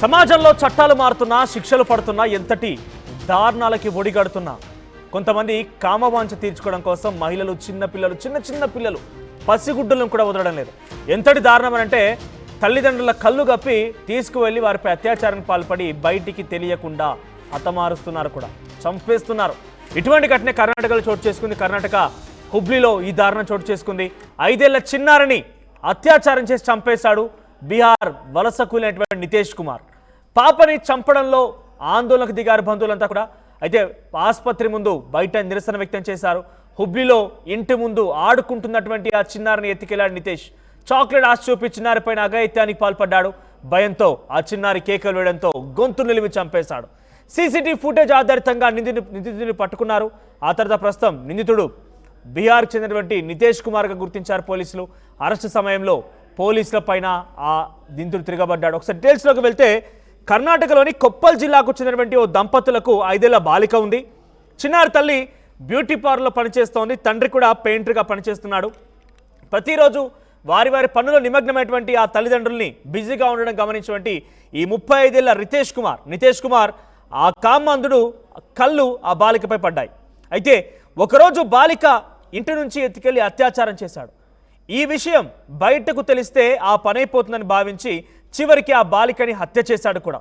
సమాజంలో చట్టాలు మారుతున్నా శిక్షలు పడుతున్నా ఎంతటి దారుణాలకి ఒడిగడుతున్నా కొంతమంది కామవాంఛ తీర్చుకోవడం కోసం మహిళలు చిన్న పిల్లలు చిన్న చిన్న పిల్లలు పసిగుడ్డలను కూడా వదలడం లేదు. ఎంతటి దారుణం అని అంటే తల్లిదండ్రుల కళ్ళు గప్పి తీసుకువెళ్ళి వారిపై అత్యాచారానికి పాల్పడి బయటికి తెలియకుండా హతమారుస్తున్నారు కూడా చంపేస్తున్నారు. ఇటువంటి ఘటన కర్ణాటకలో చోటు చేసుకుంది. కర్ణాటక హుబ్లీలో ఈ దారుణం చోటు చేసుకుంది. ఐదేళ్ళ చిన్నారని అత్యాచారం చేసి చంపేశాడు. బీహార్ వలస కూలినటువంటి నితేష్ కుమార్. పాపని చంపడంలో ఆందోళనకు దిగారు బంధువులంతా కూడా. అయితే ఆసుపత్రి ముందు బయట నిరసన వ్యక్తం చేశారు. హుబ్లీలో ఇంటి ముందు ఆడుకుంటున్నటువంటి ఆ చిన్నారిని ఎత్తుకెళ్ళాడు నితేష్. చాక్లెట్ ఆశ చూపి చిన్నారిపైన అఘాయిత్యానికి పాల్పడ్డాడు. భయంతో ఆ చిన్నారి కేకలు వేయడంతో గొంతు నిలిమి చంపేశాడు. సీసీటీవీ ఫుటేజ్ ఆధారితంగా నిందితుని నిందితుడిని పట్టుకున్నారు. ఆ తర్వాత ప్రస్తుతం నిందితుడు బీహార్కి చెందినటువంటి నితేష్ కుమార్గా గుర్తించారు పోలీసులు. అరెస్టు సమయంలో పోలీసుల పైన ఆ నిందితుడు తిరగబడ్డాడు. ఒకసారి డీటెయిల్స్లోకి వెళ్తే కర్ణాటకలోని కొప్పల్ జిల్లాకు చెందినటువంటి ఓ దంపతులకు ఐదేళ్ళ బాలిక ఉంది. చిన్నారి తల్లి బ్యూటీ పార్లర్లో పనిచేస్తోంది. తండ్రి కూడా పెయింటర్గా పనిచేస్తున్నాడు. ప్రతిరోజు వారి వారి పనుల్లో నిమగ్నమైనటువంటి ఆ తల్లిదండ్రుల్ని బిజీగా ఉండడం గమనించినటువంటి ఈ ముప్పై ఐదేళ్ళ రితేష్ కుమార్ నితేష్ కుమార్ ఆ కామందుడు కళ్ళు ఆ బాలికపై పడ్డాయి. అయితే ఒకరోజు బాలిక ఇంటి నుంచి ఎత్తుకెళ్ళి అత్యాచారం చేశాడు. ఈ విషయం బయటకు తెలిస్తే ఆ పనైపోతుందని భావించి చివరికి ఆ బాలికని హత్య చేశాడు కూడా.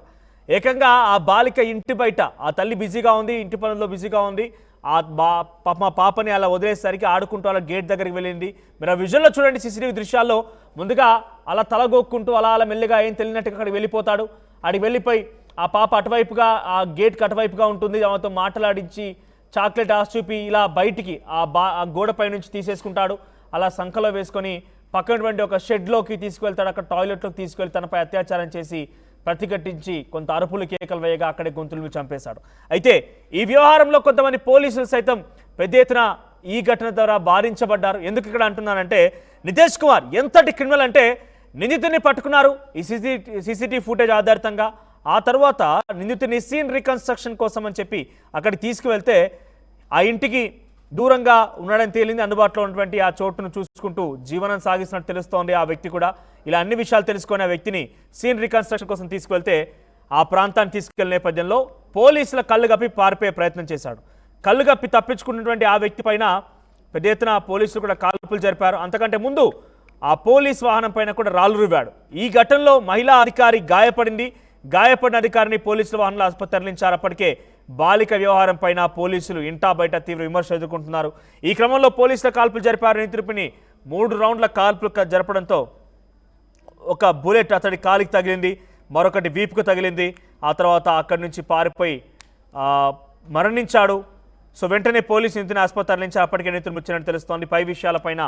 ఏకంగా ఆ బాలిక ఇంటి బయట ఆ తల్లి బిజీగా ఉంది ఇంటి పనుల్లో బిజీగా ఉంది ఆ బా పాప మా పాపని అలా వదిలేసరికి ఆడుకుంటూ అలా గేట్ దగ్గరికి వెళ్ళింది. మీరు ఆ విజువల్లో చూడండి సీసీటీవీ దృశ్యాల్లో. ముందుగా అలా తలగొక్కుంటూ అలా అలా మెల్లిగా ఏం తెలియనట్టుగా అక్కడికి వెళ్ళిపోతాడు. అక్కడికి వెళ్ళిపోయి ఆ పాప అటువైపుగా ఆ గేట్కి అటువైపుగా ఉంటుంది. ఆమెతో మాట్లాడించి చాక్లెట్ ఆశ చూపి ఇలా బయటికి ఆ బా ఆ గోడపై నుంచి తీసేసుకుంటాడు. అలా సంఖలో వేసుకొని పక్కనటువంటి ఒక షెడ్లోకి తీసుకువెళ్తాడు. అక్కడ టాయిలెట్లోకి తీసుకువెళ్ళి తనపై అత్యాచారం చేసి ప్రతిఘటించి కొంత అరుపులు కేకలు వేయగా అక్కడే గొంతులు చంపేశాడు. అయితే ఈ వ్యవహారంలో కొంతమంది పోలీసులు సైతం పెద్ద ఎత్తున ఈ ఘటన ద్వారా బాధించబడ్డారు. ఎందుకు ఇక్కడ అంటున్నానంటే నితేష్ కుమార్ ఎంతటి క్రిమినల్ అంటే నిందితుడిని పట్టుకున్నారు ఈ సీసీ సీసీటీవీ ఫుటేజ్ ఆధారితంగా. ఆ తర్వాత నిందితుడిని సీన్ రికన్స్ట్రక్షన్ కోసం అని చెప్పి అక్కడికి తీసుకువెళ్తే ఆ ఇంటికి దూరంగా ఉండడం తేలింది. అందుబాటులో ఉన్నటువంటి ఆ చోటును చూసుకుంటూ జీవనం సాగిస్తున్నట్టు తెలుస్తోంది. ఆ వ్యక్తి కూడా ఇలా అన్ని విషయాలు తెలుసుకునే ఆ వ్యక్తిని సీన్ రికన్స్ట్రక్షన్ కోసం తీసుకువెళ్తే ఆ ప్రాంతాన్ని తీసుకెళ్ళిన నేపథ్యంలో పోలీసుల కళ్ళు గప్పి పారిపోయే ప్రయత్నం చేశాడు. కళ్ళు గప్పి తప్పించుకున్నటువంటి ఆ వ్యక్తి పైన పెద్ద ఎత్తున పోలీసులు కూడా కాల్పులు జరిపారు. అంతకంటే ముందు ఆ పోలీస్ వాహనం పైన కూడా రాళ్ళు రువ్వాడు. ఈ ఘటనలో మహిళా అధికారి గాయపడింది. గాయపడిన అధికారిని పోలీసుల వాహనంలో ఆసుపత్రి తరలించారు. అప్పటికే బాలిక వ్యవహారం పైన పోలీసులు ఇంటా బయట తీవ్ర విమర్శలు ఎదుర్కొంటున్నారు. ఈ క్రమంలో పోలీసుల కాల్పులు జరిపారని నిందితుడిని మూడు రౌండ్ల కాల్పులు జరపడంతో ఒక బుల్లెట్ అతడి కాలికి తగిలింది మరొకటి వీపుకు తగిలింది. ఆ తర్వాత అక్కడి నుంచి పారిపోయి మరణించాడు. సో వెంటనే పోలీసు నిందితుని ఆసుపత్రి తరలించి అప్పటికే నిందితుడు వచ్చినట్టు తెలుస్తోంది. పై విషయాలపైన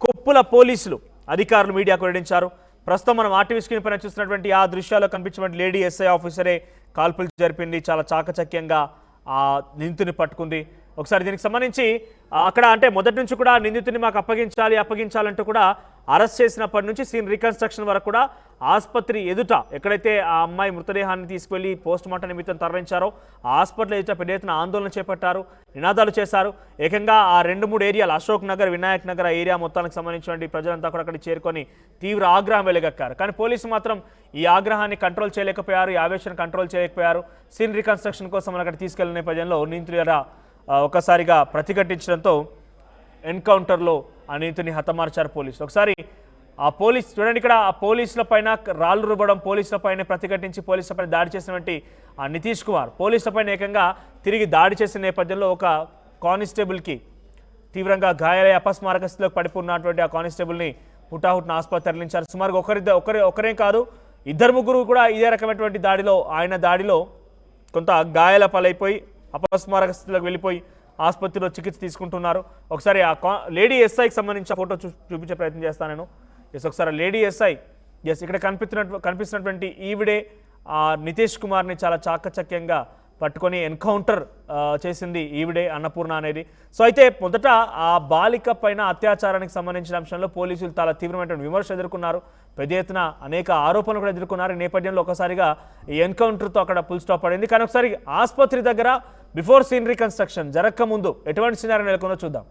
కొప్పుల పోలీసులు అధికారులు మీడియాకు వెల్లడించారు. ప్రస్తుతం మనం ఆర్టీవీ స్క్రీన్ పైన చూసినటువంటి ఆ దృశ్యాల్లో కనిపించినటువంటి లేడీ ఎస్ఐ ఆఫీసరే కాల్పులు జరిపింది చాలా చాకచక్యంగా ఆ నిందితుని పట్టుకుంది. ఒకసారి దీనికి సంబంధించి అక్కడ అంటే మొదటి నుంచి కూడా నిందితుని మాకు అప్పగించాలి అప్పగించాలంటూ కూడా అరెస్ట్ చేసినప్పటి నుంచి సీన్ రికన్స్ట్రక్షన్ వరకు కూడా ఆసుపత్రి ఎదుట ఎక్కడైతే ఆ అమ్మాయి మృతదేహాన్ని తీసుకువెళ్ళి పోస్ట్ మార్టం నిమిత్తం తరలించారో ఆ హాస్పిటల్ ఎదుట పెద్ద ఎత్తున ఆందోళన చేపట్టారు నినాదాలు చేశారు. ఏకంగా ఆ రెండు మూడు ఏరియాలు అశోక్ నగర్ వినాయక్ నగర్ ఆ ఏరియా మొత్తానికి సంబంధించినటువంటి ప్రజలంతా కూడా అక్కడ చేరుకొని తీవ్ర ఆగ్రహం వెలుగక్కారు. కానీ పోలీసు మాత్రం ఈ ఆగ్రహాన్ని కంట్రోల్ చేయలేకపోయారు ఈ ఆవేశాన్ని కంట్రోల్ చేయలేకపోయారు. సీన్ రికన్స్ట్రక్షన్ కోసం అక్కడ తీసుకెళ్ళిన నేపథ్యంలో నిందితులు ఒకసారిగా ప్రతిఘటించడంతో ఎన్కౌంటర్లో అనితుని హతమార్చారు పోలీసులు. ఒకసారి ఆ పోలీస్ చూడండి ఇక్కడ ఆ పోలీసుల పైన రాళ్ళు రువ్వడం పోలీసుల పైన ప్రతిఘటించి పోలీసుల పైన దాడి చేసినటువంటి ఆ నితీష్ కుమార్ పోలీసుల పైన ఏకంగా తిరిగి దాడి చేసిన నేపథ్యంలో ఒక కానిస్టేబుల్కి తీవ్రంగా గాయాలై అపస్మారక స్థితిలో పడిపోయినటువంటి ఆ కానిస్టేబుల్ని హుటాహుట్న ఆసుపత్రి తరలించారు. సుమారుగా ఒకరిద్దరు ఒకరే ఒకరే కాదు ఇద్దరు ముగ్గురు కూడా ఇదే రకమైనటువంటి దాడిలో ఆయన దాడిలో కొంత గాయాల పాలైపోయి అపస్మారక స్థితిలోకి వెళ్ళిపోయి ఆసుపత్రిలో చికిత్స తీసుకుంటున్నారు. ఒకసారి ఆ కా లేడీ ఎస్ఐకి సంబంధించిన ఫోటో చూ చూపించే ప్రయత్నం చేస్తాను నేను. ఎస్ ఒకసారి లేడీ ఎస్ఐ ఎస్ ఇక్కడ కనిపిస్తున్నట్టు కనిపిస్తున్నటువంటి ఈవిడే ఆ నితీష్ కుమార్ని చాలా చాకచక్యంగా పట్టుకొని ఎన్కౌంటర్ చేసింది ఈవిడే అన్నపూర్ణ అనేది. సో అయితే మొదట ఆ బాలిక పైన అత్యాచారానికి సంబంధించిన అంశంలో పోలీసులు చాలా తీవ్రమైనటువంటి విమర్శ ఎదుర్కొన్నారు. పెద్ద ఎత్తున అనేక ఆరోపణలు కూడా ఎదుర్కొన్నారు. ఈ నేపథ్యంలో ఒకసారిగా ఈ ఎన్కౌంటర్తో అక్కడ ఫుల్ స్టాప్ పడింది. కానీ ఒకసారి ఆసుపత్రి దగ్గర బిఫోర్ సీన్ రీకన్స్ట్రక్షన్ జరగక ముందు ఎటువంటి సినారీ నెలకొందో చూద్దాం.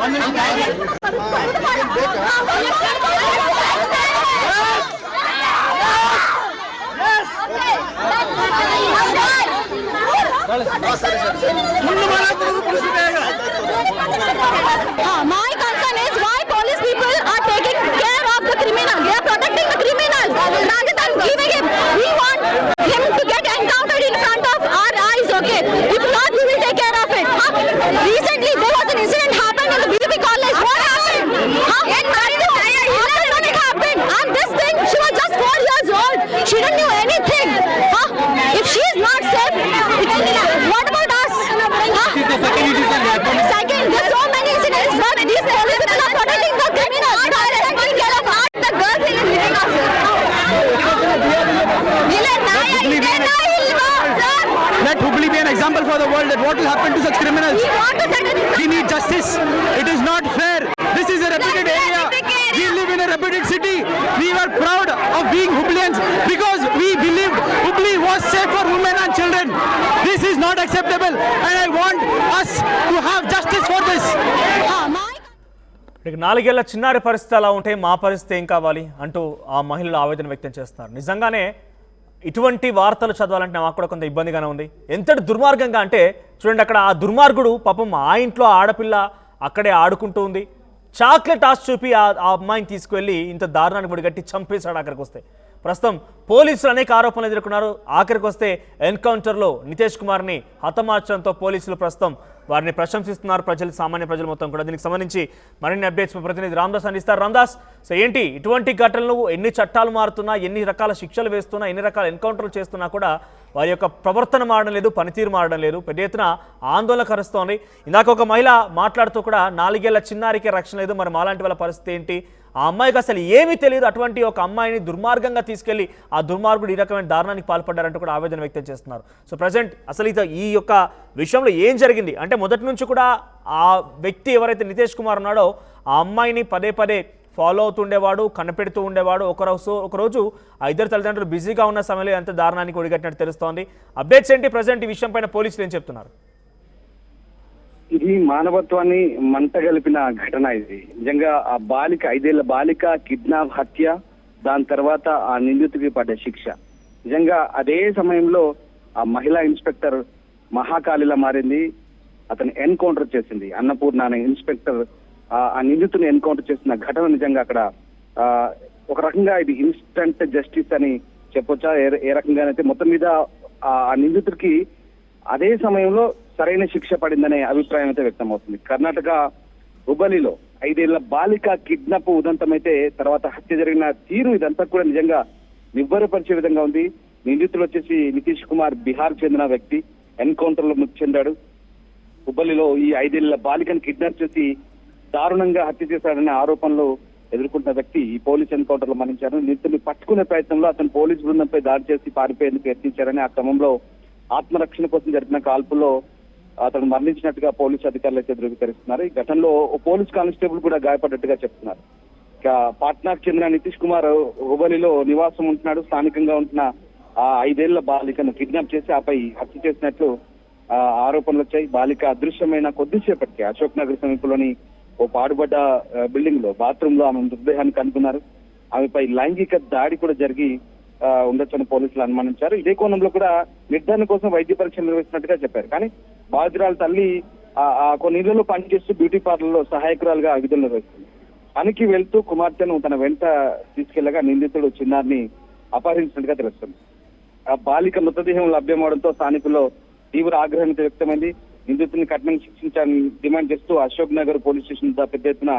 My concern is why police people are taking care of the criminal. They are protecting the criminal rather than giving him. We want him to get encountered in front of criminals. We need justice. It is not fair. This is a reputed area. We live in a reputed city. We were proud of being Hublians because we believed Hubli was safe for women and children. This is not acceptable and I want us to have justice for this. Ah, ఇక నాలుగేళ్ళ చిన్నారి పరిస్థితి అలా ఉంటే మా పరిస్థితి ఏం కావాలి అంటూ ఆ మహిళలు ఆవేదన వ్యక్తం చేస్తున్నారు నిజంగానే ఇటువంటి వార్తలు చదవాలంటే నాకు కూడా కొంత ఇబ్బందిగానే ఉంది. ఎంతటి దుర్మార్గంగా అంటే చూడండి అక్కడ ఆ దుర్మార్గుడు పాపం ఆ ఇంట్లో ఆడపిల్ల అక్కడే ఆడుకుంటూ ఉంది. చాక్లెట్ ఆశ చూపి ఆ ఆ అమ్మాయిని తీసుకువెళ్ళి ఇంత దారుణానికి పొడిగట్టి చంపేశాడు అక్కడికి వస్తే. ప్రస్తుతం పోలీసులు అనేక ఆరోపణలు ఎదుర్కొన్నారు. ఆఖరికి వస్తే ఎన్కౌంటర్లో నితేష్ కుమార్ని హతమార్చడంతో పోలీసులు ప్రస్తుతం వారిని ప్రశంసిస్తున్నారు. ప్రజలు సామాన్య ప్రజలు మొత్తం కూడా. దీనికి సంబంధించి మరిన్ని అప్డేట్స్ మా ప్రతినిధి రామ్దాస్ అందిస్తారు. రామ్దాస్ సో ఏంటి? ఇటువంటి ఘటనలు ఎన్ని చట్టాలు మారుతున్నా ఎన్ని రకాల శిక్షలు వేస్తున్నా ఎన్ని రకాల ఎన్కౌంటర్లు చేస్తున్నా కూడా వారి యొక్క ప్రవర్తన మారడం లేదు పనితీరు మారడం లేదు. పెద్ద ఎత్తున ఆందోళన కరుస్తోంది. ఇందాక ఒక మహిళ మాట్లాడుతూ కూడా నాలుగేళ్ళ చిన్నారికి రక్షణ లేదు. మరి మాలాంటి వాళ్ళ పరిస్థితి ఏంటి? ఆ అమ్మాయికి అసలు ఏమీ తెలియదు. అటువంటి ఒక అమ్మాయిని దుర్మార్గంగా తీసుకెళ్ళి ఆ దుర్మార్గుడు ఈ రకమైన దారుణానికి పాల్పడ్డారంటూ కూడా ఆవేదన వ్యక్తం చేస్తున్నారు. సో ప్రజెంట్ అసలు ఇది ఈ యొక్క విషయంలో ఏం జరిగింది? అంటే మొదటి నుంచి కూడా ఆ వ్యక్తి ఎవరైతే నితేష్ కుమార్ ఉన్నాడో ఆ అమ్మాయిని పదే పదే ఫాలో అవుతుండేవాడు కనిపెడుతూ ఉండేవాడు. ఒకరోజు ఒకరోజు ఆ ఇద్దరు తల్లిదండ్రులు బిజీగా ఉన్న సమయంలో ఎంత దారుణానికి ఒడిగట్టినట్టు తెలుస్తోంది. అప్డేట్స్ ఏంటి? ప్రజెంట్ ఈ విషయం పైన పోలీసులు ఏం చెప్తున్నారు? ఇది మానవత్వాన్ని మంటగలిపిన ఘటన ఇది. నిజంగా ఆ బాలిక ఐదేళ్ళ బాలిక కిడ్నాప్ హత్య దాని తర్వాత ఆ నిందితుడికి పడ్డ శిక్ష. నిజంగా అదే సమయంలో ఆ మహిళా ఇన్స్పెక్టర్ మహాకాళిలా మారింది. అతను ఎన్కౌంటర్ చేసింది. అన్నపూర్ణ అనే ఇన్స్పెక్టర్ ఆ నిందితుని ఎన్కౌంటర్ చేసిన ఘటన నిజంగా అక్కడ ఒక రకంగా ఇది ఇన్స్టంట్ జస్టిస్ అని చెప్పొచ్చా? ఏ ఏ రకంగానైతే మొత్తం మీద ఆ నిందితుడికి అదే సమయంలో సరైన శిక్ష పడిందనే అభిప్రాయం అయితే వ్యక్తమవుతుంది. కర్ణాటక హుబలిలో ఐదేళ్ళ బాలిక కిడ్నాప్ ఉదంతమైతే తర్వాత హత్య జరిగిన తీరు ఇదంతా కూడా నిజంగా నివ్వరపరిచే విధంగా ఉంది. నిందితుడు వచ్చేసి నితీష్ కుమార్ బీహార్ చెందిన వ్యక్తి ఎన్కౌంటర్లో మృతి చెందాడు. హుబలిలో ఈ ఐదేళ్ళ బాలికను కిడ్నాప్ చేసి దారుణంగా హత్య చేశాడనే ఆరోపణలు ఎదుర్కొంటున్న వ్యక్తి ఈ పోలీస్ ఎన్కౌంటర్లో మరణించారు. నిందితుని పట్టుకునే ప్రయత్నంలో అతను పోలీస్ బృందంపై దాడి చేసి పారిపోయేందుకు యత్నించారని ఆ క్రమంలో ఆత్మరక్షణ కోసం జరిపిన కాల్పుల్లో అతను మరణించినట్టుగా పోలీసు అధికారులు అయితే ధృవీకరిస్తున్నారు. ఈ ఘటనలో ఓ పోలీస్ కానిస్టేబుల్ కూడా గాయపడ్డట్టుగా చెప్తున్నారు. ఇక పాట్నాకు చెందిన నితీష్ కుమార్ హుబలిలో నివాసం ఉంటున్నాడు. స్థానికంగా ఉంటున్న ఆ ఐదేళ్ళ బాలికను కిడ్నాప్ చేసి ఆపై హత్య చేసినట్లు ఆ, ఆరోపణలు వచ్చాయి. బాలిక అదృశ్యమైన కొద్దిసేపటికి అశోక్ నగర్ సమీపంలోని ఓ పాడుబడ్డ బిల్డింగ్లో బాత్రూమ్లో ఆమె మృతదేహాన్ని కనుగొన్నారు ఆమెపై లైంగిక దాడి కూడా జరిగి ఉండొచ్చని పోలీసులు అనుమానించారు. ఇదే కోణంలో కూడా నిర్ధారణ కోసం వైద్య పరీక్షలు నిర్వహిస్తున్నట్టుగా చెప్పారు. కానీ బాధితురాల తల్లి ఆ- కొన్ని ఇళ్ళలో పనిచేస్తూ బ్యూటీ పార్లర్లో సహాయకురాలుగా విధులు నిర్వహిస్తుంది. పనికి వెళ్తూ కుమార్తెను తన వెంట తీసుకెళ్ళగా నిందితుడు చిన్నారిని అపహరించినట్టుగా తెలుస్తుంది. ఆ బాలిక మృతదేహం లభ్యమవడంతో స్థానికుల్లో తీవ్ర ఆగ్రహం వ్యక్తమైంది. నిందితుడిని కఠినంగా శిక్షించాలని డిమాండ్ చేస్తూ అశోక్ నగర్ పోలీస్ స్టేషన్ పెద్ద ఎత్తున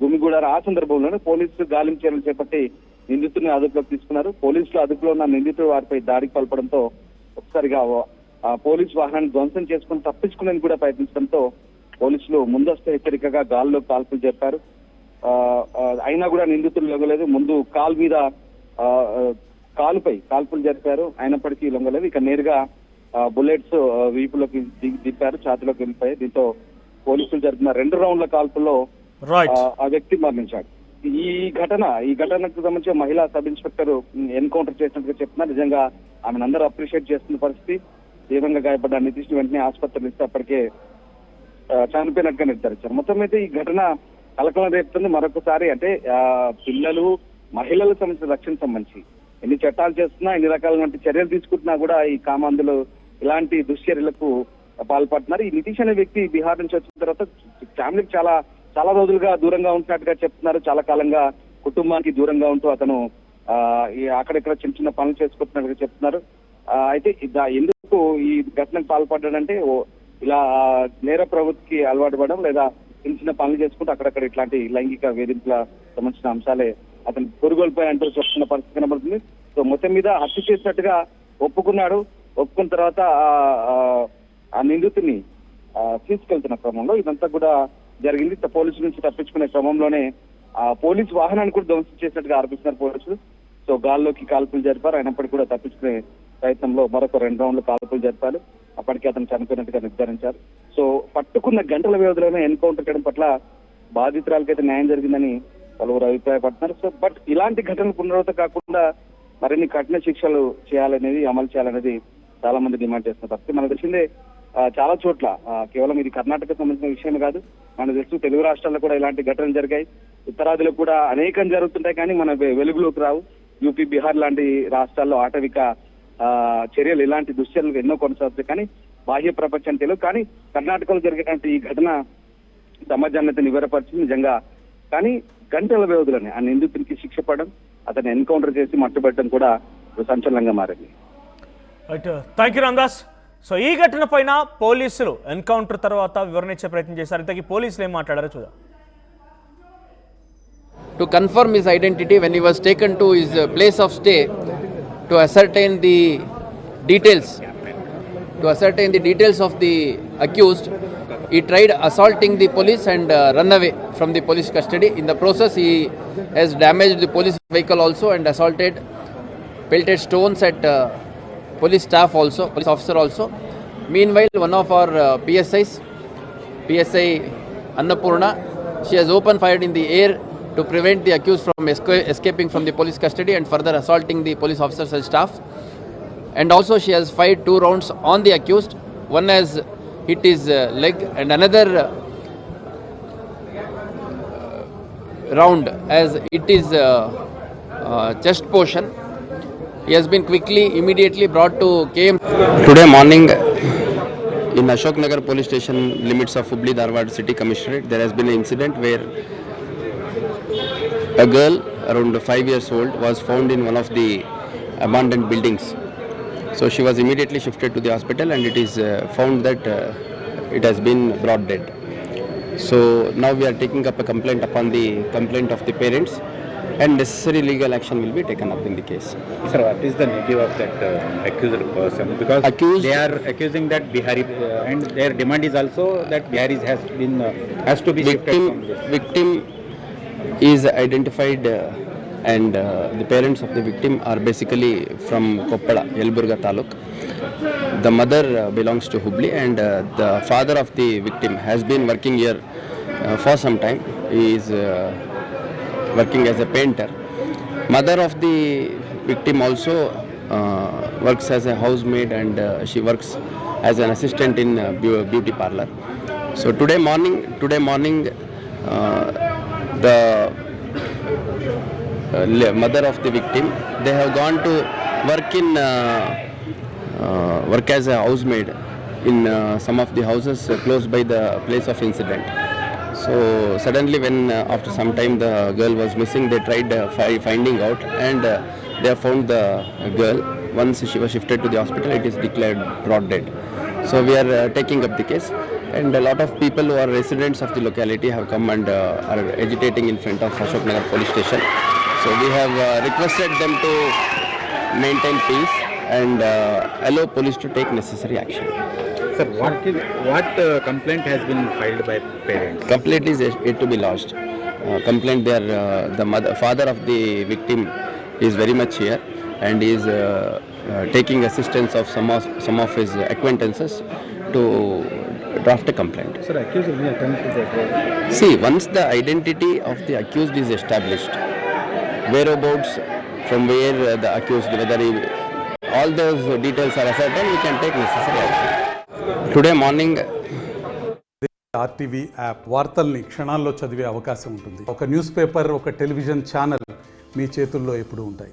గుమిగూడారు. ఆ సందర్భంలోనే పోలీసులు గాలింపు చర్యలు చేపట్టి నిందితుడిని అదుపులోకి తీసుకున్నారు. పోలీసులు అదుపులో ఉన్న నిందితుడు వారిపై దాడికి పాల్పడంతో ఒకసారిగా పోలీస్ పోలీసు వాహనాన్ని ధ్వంసం చేసుకుని తప్పించుకునేందుకు కూడా ప్రయత్నించడంతో పోలీసులు ముందస్తు హెచ్చరికగా గాల్లో కాల్పులు జరిపారు. అయినా కూడా నిందితులు లొంగలేదు. ముందు కాల్ మీద కాలుపై కాల్పులు జరిపారు. అయినప్పటికీ లొంగలేదు. ఇక నేరుగా బుల్లెట్స్ వీపులోకి దిగి దింపారు ఛాతిలోకి వెళ్ళిపోయాయి దీంతో పోలీసులు జరిపిన రెండు రౌండ్ల కాల్పుల్లో ఆ- వ్యక్తి మరణించాడు. ఈ ఘటన ఈ ఘటనకు సంబంధించి మహిళా సబ్ ఇన్స్పెక్టర్ ఎన్కౌంటర్ చేసినట్టుగా చెప్తున్నారు నిజంగా ఆమెను అందరూ అప్రిషియేట్ చేస్తున్న పరిస్థితి. తీవ్రంగా గాయపడ్డ నితీష్ వెంటనే ఆసుపత్రిలో ఇస్తే అప్పటికే చనిపోయినట్టుగా నిర్ధారించారు. మొత్తం అయితే ఈ ఘటన కలకలం రేపుతుంది. మరొకసారి అంటే పిల్లలు మహిళలకు సంబంధించిన రక్షణ సంబంధించి ఎన్ని చట్టాలు చేస్తున్నా ఎన్ని రకాలైన చర్యలు తీసుకుంటున్నా కూడా ఈ కామాంధులు ఇలాంటి దుశ్చర్యలకు పాల్పడుతున్నారు. ఈ నితీష్ అనే వ్యక్తి బీహార్ నుంచి వచ్చిన తర్వాత ఫ్యామిలీకి చాలా చాలా రోజులుగా దూరంగా ఉంటున్నట్టుగా చెప్తున్నారు. చాలా కాలంగా కుటుంబానికి దూరంగా ఉంటూ అతను అక్కడెక్కడ ఈ అక్కడక్కడ చిన్న చిన్న పనులు చేసుకుంటున్నట్టుగా చెప్తున్నారు. అయితే ఎందుకు ఈ ఘటనకు పాల్పడ్డాడంటే ఓ ఇలా నేర ప్రవృత్తికి అలవాటు పడడం లేదా చిన్న చిన్న పనులు చేసుకుంటూ అక్కడక్కడ ఇట్లాంటి లైంగిక వేధింపుల సంబంధించిన అంశాలే అతను పురుగొల్పోయి అంటూ చెప్తున్న పరిస్థితి కనబడుతుంది. సో మొత్తం మీద హత్య చేసినట్టుగా ఒప్పుకున్నాడు. ఒప్పుకున్న తర్వాత ఆ- ఆ- నిందితుని ఆ, తీసుకెళ్తున్న క్రమంలో ఇదంతా కూడా జరిగింది. పోలీసు నుంచి తప్పించుకునే క్రమంలోనే ఆ పోలీసు వాహనాన్ని కూడా ధ్వంసం చేసినట్టుగా ఆరోపిస్తున్నారు పోలీసులు. సో గాల్లోకి కాల్పులు జరిపారు. అయినప్పటికీ కూడా తప్పించుకునే ప్రయత్నంలో మరొక రెండు రౌండ్లు కాల్పులు జరిపారు. అప్పటికే అతను చనిపోయినట్టుగా నిర్ధారించారు. సో పట్టుకున్న గంటల వ్యవధిలోనే ఎన్కౌంటర్ చేయడం పట్ల బాధితురాలకైతే న్యాయం జరిగిందని పలువురు అభిప్రాయపడుతున్నారు. సో బట్ ఇలాంటి ఘటనలు పునరావృతం కాకుండా మరిన్ని కఠిన శిక్షలు చేయాలనేది అమలు చేయాలనేది చాలా మంది డిమాండ్ చేస్తున్నారు. తప్పితే మనకు తెలిసిందే చాలా చోట్ల కేవలం ఇది కర్ణాటక సంబంధించిన విషయం కాదు మనకు తెలుసు తెలుగు రాష్ట్రాల్లో కూడా ఇలాంటి ఘటనలు జరిగాయి. ఉత్తరాదిలో కూడా అనేకం జరుగుతుంటాయి కానీ మన వెలుగులోకి రావు. యూపీ బీహార్ లాంటి రాష్ట్రాల్లో ఆటవిక ఆ, చర్యలు ఇలాంటి దుశ్చర్యలు ఎన్నో కొనసాగుతాయి. కానీ బాహ్య ప్రపంచం తెలియదు. కానీ కర్ణాటకలో జరిగినటువంటి ఈ ఘటన సమాజాన్ని అయితే నిజంగా. కానీ గంటల వ్యవధులని ఆ నిందితునికి శిక్ష పడడం అతన్ని ఎన్కౌంటర్ చేసి మట్టుబెట్టడం కూడా సంచలనంగా మారింది. Right thank you Ramdas so ఈ ఘటన పైన పోలీసులు ఎన్కౌంటర్ తర్వాత వివరణించే ప్రయత్నం చేశారు. ఇంతకి పోలీసులు ఏం మాట్లాడారు చూద్దాం. To confirm his identity when he was taken to his place of stay to ascertain the details to ascertain the details of the accused he tried assaulting the police and run away from the police custody in the process he has damage the police vehicle also and assaulted pelted stones at police staff also police officer also meanwhile one of our uh, psis PSI Annapurna. She has opened fire in the air to prevent the accused from esca- escaping from the police custody and further assaulting the police officers and staff. And also, she has fired two rounds on the accused. One has hit his uh, leg, and another uh, round as it is uh, uh, chest portion. He has been quickly, immediately brought to KM. Today morning, in Ashok Nagar police station limits of Hubli Dharwad city commissionerate, there has been an incident where a girl around 5 years old was found in one of the abandoned buildings. So she was immediately shifted to the hospital and it is uh, found that uh, it has been brought dead. So now we are taking up a complaint upon the complaint of the parents and necessary legal action will be taken up in the case. Sir, what is the native of that uh, accused person? Because Accused- they are accusing that Bihari, uh, and their demand is also that Bihari has been uh, has to be shifted victim from this. victim is identified uh, and uh, the parents of the victim are basically from Koppada, Yelburga Taluk. The mother uh, belongs to Hubli and uh, the father of the victim has been working here uh, for some time. He is uh, working as a painter. Mother of the victim also uh, works as a housemaid and uh, she works as an assistant in uh, beauty parlor. So today morning, today morning, uh, the uh, mother of the victim, they have gone to work in uh, uh, work as a housemaid in uh, some of the houses close by the place of incident. So suddenly, when uh, after some time the girl was missing, they tried uh, fi- finding out, and uh, they have found the girl. Once she was shifted to the hospital, it is declared brought dead. So we are taking up the case, and a lot of people who are residents of the locality have come and are agitating in front of Ashok Nagar police station. So we have requested them to maintain peace and allow police to take necessary action. Sir, what is what uh, complaint has been filed by parents? Complaint is yet to be lodged. Uh, complaint there, uh, the mother, father of the victim is very much here and is uh, uh, taking assistance of some of some of his acquaintances to draft a complaint. Sir, accused may attempt to See, once the identity of the accused is established, whereabouts, from where uh, the accused, whether he, all those details are ascertained, we can take necessary action. Today morning RTV app వార్తల్ని క్షణాల్లో చదివే అవకాశం ఉంటుంది. ఒక news paper ఒక television channel మీ చేతుల్లో ఎప్పుడు ఉంటాయి.